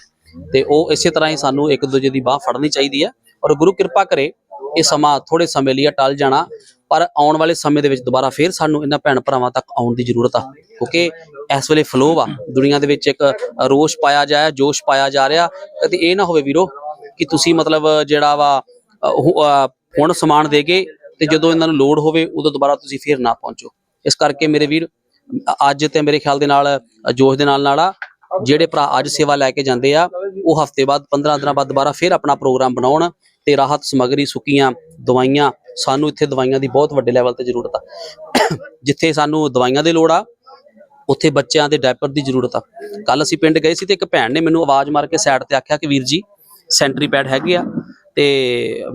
ਤੇ ਉਹ ਇਸੇ ਤਰ੍ਹਾਂ ਹੀ ਸਾਨੂੰ ਇੱਕ ਦੂਜੇ ਦੀ ਬਾਹ ਫੜਨੀ ਚਾਹੀਦੀ ਹੈ ਔਰ ਗੁਰੂ ਕਿਰਪਾ ਕਰੇ ਇਹ ਸਮਾਂ ਥੋੜੇ ਸਮੇਂ ਲਈ ਟਲ ਜਾਣਾ, ਪਰ ਆਉਣ ਵਾਲੇ ਸਮੇਂ ਦੇ ਵਿੱਚ ਦੁਬਾਰਾ ਫੇਰ ਸਾਨੂੰ ਇਹਨਾਂ ਭੈਣ ਭਰਾਵਾਂ ਤੱਕ ਆਉਣ ਦੀ ਜ਼ਰੂਰਤ ਆ, ਕਿਉਂਕਿ ਇਸ ਵੇਲੇ ਫਲੋ ਆ। ਦੁਨੀਆ ਦੇ ਵਿੱਚ ਇੱਕ ਰੋਸ਼ ਪਾਇਆ ਜਾਇਆ ਜੋਸ਼ ਪਾਇਆ ਜਾ ਰਿਹਾ। ਕਦੇ ਇਹ ਨਾ ਹੋਵੇ ਵੀਰੋ ਕਿ ਤੁਸੀਂ ਮਤਲਬ ਜਿਹੜਾ ਵਾ ਹੁਣ ਸਮਾਨ ਦੇ ਕੇ ਤੇ ਜਦੋਂ ਇਹਨਾਂ ਨੂੰ ਲੋੜ ਹੋਵੇ, ਉਦੋਂ ਦੁਬਾਰਾ ਤੁਸੀਂ ਫੇਰ ਨਾ ਪਹੁੰਚੋ। ਇਸ ਕਰਕੇ ਮੇਰੇ ਵੀਰ, ਅੱਜ ਤੇ ਮੇਰੇ ਖਿਆਲ ਦੇ ਨਾਲ, ਜੋਸ਼ ਦੇ ਨਾਲ ਨਾਲ ਆ, ਜਿਹੜੇ ਭਰਾ ਅੱਜ ਸੇਵਾ ਲੈ ਕੇ ਜਾਂਦੇ ਆ, ਉਹ ਹਫ਼ਤੇ ਬਾਅਦ 15 ਦਿਨਾਂ ਬਾਅਦ ਦੁਬਾਰਾ ਫੇਰ ਆਪਣਾ ਪ੍ਰੋਗਰਾਮ ਬਣਾਉਣ ਤੇ ਰਾਹਤ ਸਮਗਰੀ, ਸੁੱਕੀਆਂ ਦਵਾਈਆਂ, ਸਾਨੂੰ ਇੱਥੇ ਦਵਾਈਆਂ ਦੀ ਬਹੁਤ ਵੱਡੇ ਲੈਵਲ ਤੇ ਜ਼ਰੂਰਤ ਆ। ਜਿੱਥੇ ਸਾਨੂੰ ਦਵਾਈਆਂ ਦੀ ਲੋੜ ਆ, ਉੱਥੇ ਬੱਚਿਆਂ ਦੇ ਡਾਇਪਰ ਦੀ ਜ਼ਰੂਰਤ ਆ। ਕੱਲ ਅਸੀਂ ਪਿੰਡ ਗਏ ਸੀ ਤੇ ਇੱਕ ਭੈਣ ਨੇ ਮੈਨੂੰ ਆਵਾਜ਼ ਮਾਰ ਕੇ ਸਾਈਡ ਤੇ ਆਖਿਆ ਕਿ ਵੀਰ ਜੀ ਸੈਂਟਰੀ ਪੈਡ ਹੈਗੇ ਆ ਤੇ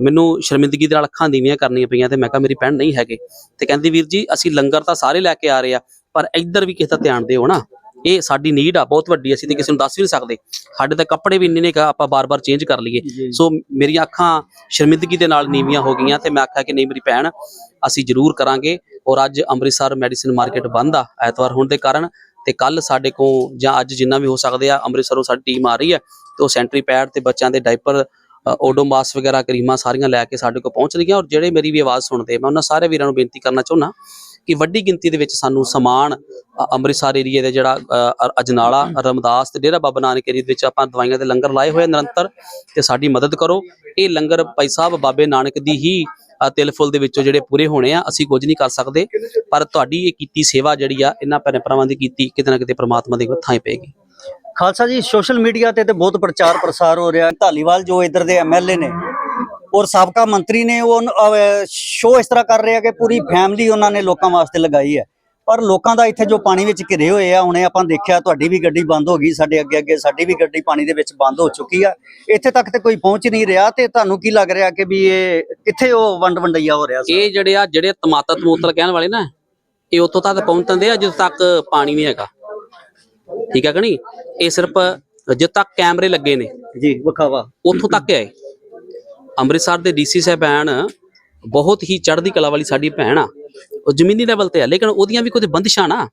ਮੈਨੂੰ ਸ਼ਰਮਿੰਦਗੀ ਦੇ ਨਾਲ ਅੱਖਾਂ ਦੀਵੀਆਂ ਕਰਨੀਆਂ ਪਈਆਂ ਤੇ ਮੈਂ ਕਿਹਾ ਮੇਰੀ ਭੈਣ ਨਹੀਂ ਹੈਗੇ। ਤੇ ਕਹਿੰਦੀ ਵੀਰ ਜੀ ਅਸੀਂ ਲੰਗਰ ਤਾਂ ਸਾਰੇ ਲੈ ਕੇ ਆ ਰਹੇ ਆ ਪਰ ਇੱਧਰ ਵੀ ਕਿਸੇ ਦਾ ਧਿਆਨ ਦਿਓ ਨਾ। ਇਹ ਸਾਡੀ ਨੀਡ ਆ ਬਹੁਤ ਵੱਡੀ ਅਸੀਂ ਤੇ ਕਿਸੇ ਨੂੰ ਦੱਸ ਵੀ ਨਹੀਂ ਸਕਦੇ। ਸਾਡੇ ਤਾਂ ਕੱਪੜੇ ਵੀ ਇੰਨੇ ਨੇ ਕਿ ਆਪਾਂ ਬਾਰ-ਬਾਰ ਚੇਂਜ ਕਰ ਲਈਏ। ਸੋ ਮੇਰੀਆਂ ਅੱਖਾਂ ਸ਼ਰਮਿੰਦਗੀ ਦੇ ਨਾਲ ਨੀਵੀਆਂ ਹੋ ਗਈਆਂ ਤੇ ਮੈਂ ਆਖਿਆ ਕਿ ਨਹੀਂ ਮੇਰੀ ਭੈਣ ਅਸੀਂ ਜ਼ਰੂਰ ਕਰਾਂਗੇ। ਔਰ ਅੱਜ ਅੰਮ੍ਰਿਤਸਰ ਮੈਡੀਸਿਨ ਮਾਰਕੀਟ ਬੰਦ ਆ ਐਤਵਾਰ ਹੋਣ ਦੇ ਕਾਰਨ ਤੇ ਕੱਲ ਸਾਡੇ ਕੋਲ ਜਾਂ ਅੱਜ ਜਿੰਨਾ ਵੀ ਹੋ ਸਕਦੇ ਆ, ਅੰਮ੍ਰਿਤਸਰੋਂ ਸਾਡੀ ਟੀਮ ਆ ਰਹੀ ਹੈ ਤੇ ਉਹ ਸੈਂਟਰੀ ਪੈਡ ਤੇ ਬੱਚਿਆਂ ਦੇ ਡਾਈਪਰ ਓਡੋਮਾਸ ਵਗੈਰਾ, ਕਰੀਮਾਂ ਸਾਰੀਆਂ ਲੈ ਕੇ ਸਾਡੇ ਕੋਲ ਪਹੁੰਚ ਰਹੀਆਂ ਔਰ ਜਿਹੜੇ ਮੇਰੀ ਵੀ ਆਵਾਜ਼ ਸੁਣਦੇ ਮੈਂ ਉਹਨਾਂ ਸਾਰੇ ਵੀਰਾਂ ਨੂੰ ਬੇਨਤੀ ਕਰਨਾ ਚਾਹੁੰਦਾ ਕਿ ਵੱਡੀ ਗਿਣਤੀ ਦੇ ਵਿੱਚ ਸਾਨੂੰ ਸਮਾਨ ਅੰਮ੍ਰਿਤਸਰ ਏਰੀਏ ਦੇ ਜਿਹੜਾ ਅਜਨਾਲਾ, ਰਮਦਾਸ ਤੇ ਡੇਰਾ ਬਾਬਾ ਨਾਨਕ ਏਰੀਏ ਦੇ ਵਿੱਚ ਆਪਾਂ ਦਵਾਈਆਂ ਦੇ ਲੰਗਰ ਲਾਏ ਹੋਏ ਆ ਨਿਰੰਤਰ ਤੇ ਸਾਡੀ ਮਦਦ ਕਰੋ। ਇਹ ਲੰਗਰ ਭਾਈ ਸਾਹਿਬ ਬਾਬੇ ਨਾਨਕ ਦੀ ਹੀ ਤਿਲ ਫੁੱਲ ਦੇ ਵਿੱਚੋਂ ਜਿਹੜੇ ਪੂਰੇ ਹੋਣੇ ਆ ਅਸੀਂ ਕੁਝ ਨਹੀਂ ਕਰ ਸਕਦੇ। ਪਰ ਤੁਹਾਡੀ ਇਹ ਕੀਤੀ ਸੇਵਾ ਜਿਹੜੀ ਆ ਇਹਨਾਂ ਭੈਣ ਭਰਾਵਾਂ ਦੀ ਕੀਤੀ ਕਿਤੇ ਨਾ ਕਿਤੇ ਪ੍ਰਮਾਤਮਾ ਦੀ ਥਾਂ ਪਏਗੀ। ਖਾਲਸਾ ਜੀ ਸੋਸ਼ਲ ਮੀਡੀਆ ਤੇ ਤੇ ਬਹੁਤ ਪ੍ਰਚਾਰ ਪ੍ਰਸਾਰ ਹੋ ਰਿਹਾ। ਧਾਲੀਵਾਲ ਜੋ ਇੱਧਰ ਦੇ ਐਮਐਲਏ ਨੇ ਔਰ ਸਾਬਕਾ ਮੰਤਰੀ ਨੇ ਉਹ ਸ਼ੋਅ ਇਸ ਤਰ੍ਹਾਂ ਕਰ ਰਿਹਾ ਕਿ ਪੂਰੀ ਫੈਮਿਲੀ ਉਹਨਾਂ ਨੇ ਲੋਕਾਂ ਵਾਸਤੇ ਲਗਾਈ ਹੈ। ਪਰ ਲੋਕਾਂ ਦਾ ਇੱਥੇ ਜੋ ਪਾਣੀ ਵਿੱਚ ਘਿਰੇ ਹੋਏ ਆ ਹੁਣੇ ਆਪਾਂ ਦੇਖਿਆ ਤੁਹਾਡੀ ਵੀ ਗੱਡੀ ਬੰਦ ਹੋ ਗਈ ਸਾਡੇ ਅੱਗੇ ਅੱਗੇ ਸਾਡੀ ਵੀ ਗੱਡੀ ਪਾਣੀ ਦੇ ਵਿੱਚ ਬੰਦ ਹੋ ਚੁੱਕੀ ਆ। ਇੱਥੇ ਤੱਕ ਤੇ ਕੋਈ ਪਹੁੰਚ ਨਹੀਂ ਰਿਹਾ ਤੇ ਤੁਹਾਨੂੰ ਕੀ ਲੱਗ ਰਿਹਾ ਕਿ ਵੀ ਇਹ ਕਿੱਥੇ ਉਹ ਵੰਡ ਵੰਡਈਆ ਹੋ ਰਿਹਾ ਸੀ? ਇਹ ਜਿਹੜੇ ਆ ਜਿਹੜੇ ਤਮਾਤਾ ਤਮੂਤਲ ਕਹਿਣ ਵਾਲੇ ਨਾ ਇਹ ਉੱਥੋਂ ਤੱਕ ਪਹੁੰਚਦੇ ਆ ਜਦੋਂ ਤੱਕ ਪਾਣੀ ਨਹੀਂ ਹੈਗਾ। ਠੀਕ ਹੈ ਕਿ ਨਹੀਂ? ਇਹ ਸਿਰਫ ਜਦੋਂ ਤੱਕ ਕੈਮਰੇ ਲੱਗੇ ਨੇ ਜੀ ਵਿਖਾਵਾ। ਉੱਥੋਂ ਤੱਕ ਹੈ ਅੰਮ੍ਰਿਤਸਰ ਦੇ ਡੀਸੀ ਸਾਹਿਬਾਨ ਬਹੁਤ ਹੀ ਚੜ੍ਹਦੀ ਕਲਾ ਵਾਲੀ ਸਾਡੀ ਭੈਣ ਆ। ਉਹ ਜ਼ਮੀਨੀ ਲੈਵਲ ਤੇ ਆ ਲੇਕਿਨ ਉਹਦੀਆਂ ਵੀ ਕੁਝ ਬੰਦਿਸ਼ਾਂ ਨਾ।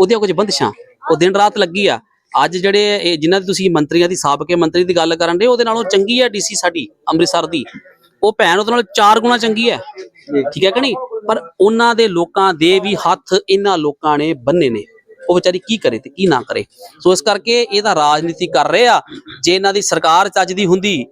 ਉਹਦੀਆਂ ਕੁਝ ਬੰਦਿਸ਼ਾਂ। ਉਹ ਦਿਨ ਰਾਤ ਲੱਗੀ ਆ। ਅੱਜ ਜਿਹੜੇ ਇਹ ਜਿਨ੍ਹਾਂ ਦੀ ਤੁਸੀਂ ਮੰਤਰੀਆਂ ਦੀ ਸਾਬਕੇ ਮੰਤਰੀ ਦੀ ਗੱਲ ਕਰਨ ਦੇ ਉਹਦੇ ਨਾਲੋਂ ਚੰਗੀ ਹੈ ਡੀਸੀ ਸਾਡੀ ਅੰਮ੍ਰਿਤਸਰ ਦੀ। ਉਹ ਭੈਣ ਉਹਦੇ ਨਾਲ ਚਾਰ ਗੁਣਾ ਚੰਗੀ ਹੈ ਠੀਕ ਹੈ ਕਿ ਨਹੀਂ? ਪਰ ਉਹਨਾਂ ਦੇ ਲੋਕਾਂ ਦੇ ਵੀ ਹੱਥ ਇਹਨਾਂ ਲੋਕਾਂ ਨੇ ਬੰਨੇ ਨੇ। ਉਹ ਵਿਚਾਰੀ ਕੀ ਕਰੇ ਤੇ ਕੀ ਨਾ ਕਰੇ। ਸੋ ਇਸ ਕਰਕੇ ਇਹਦਾ ਰਾਜਨੀਤੀ ਕਰ ਰਹੇ ਆ। ਜੇ ਇਹਨਾਂ ਦੀ ਸਰਕਾਰ ਚੱਜ ਦੀ ਹੁੰਦੀ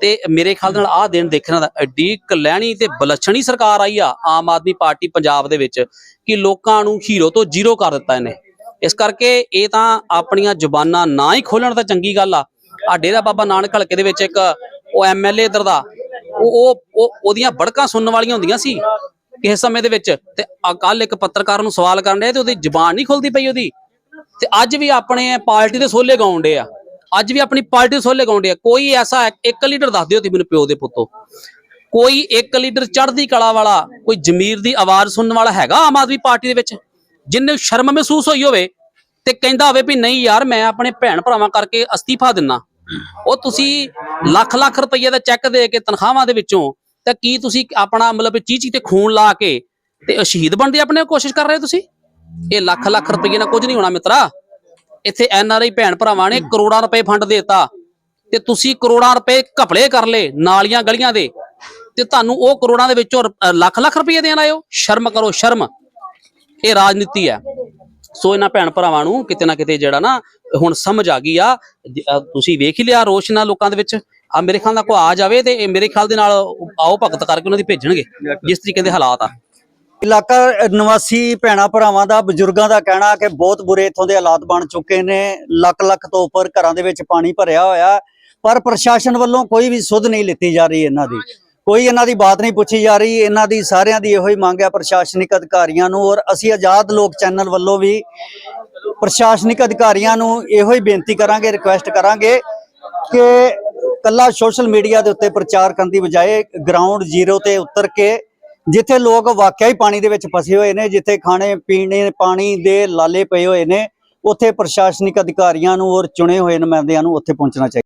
ਤੇ ਮੇਰੇ ਖਿਆਲ ਨਾਲ ਆਹ ਦਿਨ ਦੇਖਣਾ ਦਾ ਐਡੀ ਕਲੈਣੀ ਤੇ ਬਲਛਣੀ ਸਰਕਾਰ ਆਈ ਆ, ਆਮ ਆਦਮੀ ਪਾਰਟੀ ਪੰਜਾਬ ਦੇ ਵਿੱਚ, ਕਿ ਲੋਕਾਂ ਨੂੰ ਹੀਰੋ ਤੋਂ ਜ਼ੀਰੋ ਕਰ ਦਿੱਤਾ ਇਹਨੇ। ਇਸ ਕਰਕੇ ਇਹ ਤਾਂ ਆਪਣੀਆਂ ਜ਼ੁਬਾਨਾਂ ਨਾ ਹੀ ਖੋਲਣ ਤਾਂ ਚੰਗੀ ਗੱਲ ਆ। ਆ ਡੇਰਾ ਬਾਬਾ ਨਾਨਕ ਹਲਕੇ ਦੇ ਵਿੱਚ ਇੱਕ ਉਹ ਐਮਐਲਏ ਇਧਰ ਦਾ, ਉਹ ਉਹ, ਉਹ- ਉਹਦੀਆਂ ਬੜਕਾਂ ਸੁਣਨ ਵਾਲੀਆਂ ਹੁੰਦੀਆਂ ਸੀ ਕਿਸੇ ਸਮੇਂ ਦੇ ਵਿੱਚ ਤੇ ਕੱਲ ਇੱਕ ਪੱਤਰਕਾਰ ਨੂੰ ਸਵਾਲ ਕਰਨ ਡਿਆ ਤੇ ਉਹਦੀ ਜ਼ੁਬਾਨ ਨਹੀਂ ਖੁੱਲਦੀ ਪਈ ਉਹਦੀ। ਤੇ ਅੱਜ ਵੀ ਆਪਣੇ ਪਾਰਟੀ ਦੇ ਸੋਲੇ ਗਾਉਂਦੇ ਆ। ਅੱਜ ਵੀ ਆਪਣੀ ਪਾਰਟੀ ਦੇ ਸੋਲੇ ਗਾਉਂਦੇ ਆ। ਕੋਈ ਐਸਾ ਇੱਕ ਲੀਡਰ ਦੱਸ ਦਿਓ ਤੇ ਮੈਨੂੰ ਪਿਓ ਦੇ ਪੁੱਤੋ। ਕੋਈ ਇੱਕ ਲੀਡਰ ਚੜ੍ਹਦੀ ਕਲਾ ਵਾਲਾ, ਕੋਈ ਜ਼ਮੀਰ ਦੀ ਆਵਾਜ਼ ਸੁਣਨ ਵਾਲਾ ਹੈਗਾ ਆਮ ਆਦਮੀ ਪਾਰਟੀ ਦੇ ਵਿੱਚ? ਜਿੰਨੇ ਸ਼ਰਮ ਮਹਿਸੂਸ ਹੋਈ ਹੋਵੇ ਤੇ ਕਹਿੰਦਾ ਹੋਵੇ ਵੀ ਨਹੀਂ ਯਾਰ, ਮੈਂ ਆਪਣੇ ਭੈਣ ਭਰਾਵਾਂ ਕਰਕੇ ਅਸਤੀਫਾ ਦਿੰਨਾ। ਉਹ ਤੁਸੀਂ ਲੱਖ ਲੱਖ ਰੁਪਏ ਦਾ ਚੈੱਕ ਦੇ ਕੇ ਤਨਖਾਹਾਂ ਦੇ ਵਿੱਚੋਂ ਤਾਂ ਕੀ ਤੁਸੀਂ ਆਪਣਾ ਮਤਲਬ ਚੀਚੀ ਤੇ ਖੂਨ ਲਾ ਕੇ ਤੇ ਸ਼ਹੀਦ ਬਣਨ ਆਪਣੇ ਕੋਸ਼ਿਸ਼ ਕਰ ਰਹੇ ਹੋ ਤੁਸੀਂ? ਇਹ ਲੱਖ ਲੱਖ ਰੁਪਏ ਨਾਲ ਕੁਝ ਨਹੀਂ ਹੋਣਾ ਮਿੱਤਰਾ। ਇੱਥੇ ਐਨ ਆਰ ਆਈ ਭੈਣ ਭਰਾਵਾਂ ਨੇ ਕਰੋੜਾਂ ਰੁਪਏ ਫੰਡ ਦੇਤਾ ਤੇ ਤੁਸੀਂ ਕਰੋੜਾਂ ਰੁਪਏ ਘਪਲੇ ਕਰ ਲਏ ਨਾਲੀਆਂ ਗਲੀਆਂ ਦੇ ਤੇ ਤੁਹਾਨੂੰ ਉਹ ਕਰੋੜਾਂ ਦੇ ਵਿੱਚੋਂ ਲੱਖ ਲੱਖ ਰੁਪਏ ਦੇਣ ਆਇਓ ਸ਼ਰਮ ਕਰੋ ਸ਼ਰਮ। ਇਹ ਰਾਜਨੀਤੀ ਹੈ। ਸੋ ਇਹਨਾਂ ਭੈਣ ਭਰਾਵਾਂ ਨੂੰ ਕਿਤੇ ਨਾ ਕਿਤੇ ਜਿਹੜਾ ਨਾ ਹੁਣ ਸਮਝ ਆ ਗਈ ਆ। ਤੁਸੀਂ ਵੇਖ ਹੀ ਲਿਆ ਰੋਸ਼ਨਾ ਲੋਕਾਂ ਦੇ ਵਿੱਚ। ਆ ਮੇਰੇ ਖਿਆਲ ਨਾਲ ਕੋਈ ਆ ਜਾਵੇ ਤੇ ਇਹ ਮੇਰੇ ਖਿਆਲ ਦੇ ਨਾਲ ਆਓ ਭਗਤ ਕਰਕੇ ਉਹਨਾਂ ਦੀ ਭੇਜਣਗੇ ਜਿਸ ਤਰੀਕੇ ਦੇ ਹਾਲਾਤ ਆ। ਇਲਾਕਾ ਨਿਵਾਸੀ ਭੈਣਾ ਭਰਾਵਾਂ ਦਾ, ਬਜ਼ੁਰਗਾਂ ਦਾ ਕਹਿਣਾ ਕਿ ਬਹੁਤ ਬੁਰੇ ਇਥੋਂ ਦੇ ਹਾਲਾਤ ਬਣ ਚੁੱਕੇ ਨੇ। ਲੱਖ ਲੱਖ ਤੋਂ ਉੱਪਰ ਘਰਾਂ ਦੇ ਵਿੱਚ ਪਾਣੀ ਭਰਿਆ ਹੋਇਆ। ਪਰ ਪ੍ਰਸ਼ਾਸਨ ਵੱਲੋਂ ਕੋਈ ਵੀ ਸੁਧ ਨਹੀਂ ਲਿੱਤੀ ਜਾ ਰਹੀ ਇਹਨਾਂ ਦੀ। ਕੋਈ ਇਹਨਾਂ ਦੀ ਬਾਤ ਨਹੀਂ ਪੁੱਛੀ ਜਾ ਰਹੀ। ਇਹਨਾਂ ਦੀ ਸਾਰਿਆਂ ਦੀ ਇਹੋ ਹੀ ਮੰਗ ਹੈ ਪ੍ਰਸ਼ਾਸਨਿਕ ਅਧਿਕਾਰੀਆਂ ਨੂੰ ਔਰ ਅਸੀਂ ਆਜ਼ਾਦ ਲੋਕ ਚੈਨਲ ਵੱਲੋਂ ਵੀ ਪ੍ਰਸ਼ਾਸਨਿਕ ਅਧਿਕਾਰੀਆਂ ਨੂੰ ਇਹੋ ਹੀ ਬੇਨਤੀ ਕਰਾਂਗੇ ਰਿਕੁਐਸਟ ਕਰਾਂਗੇ ਕਿ ਕੱਲਾ ਸੋਸ਼ਲ ਮੀਡੀਆ ਦੇ ਉੱਤੇ ਪ੍ਰਚਾਰ ਕਰਨ ਦੀ ਬਜਾਏ ਗਰਾਊਂਡ ਜ਼ੀਰੋ ਤੇ ਉਤਰ ਕੇ ਜਿੱਥੇ ਲੋਕ ਵਾਕਿਆ ਹੀ ਪਾਣੀ ਦੇ ਵਿੱਚ ਫਸੇ ਹੋਏ ਨੇ, ਜਿੱਥੇ ਖਾਣੇ, ਪੀਣੇ, ਪਾਣੀ ਦੇ ਲਾਲੇ ਪਏ ਹੋਏ ਨੇ, ਉੱਥੇ ਪ੍ਰਸ਼ਾਸਨਿਕ ਅਧਿਕਾਰੀਆਂ ਨੂੰ ਔਰ ਚੁਣੇ ਹੋਏ ਨੁਮਾਇੰਦਿਆਂ ਨੂੰ ਉੱਥੇ ਪਹੁੰਚਣਾ ਚਾਹੀਦਾ।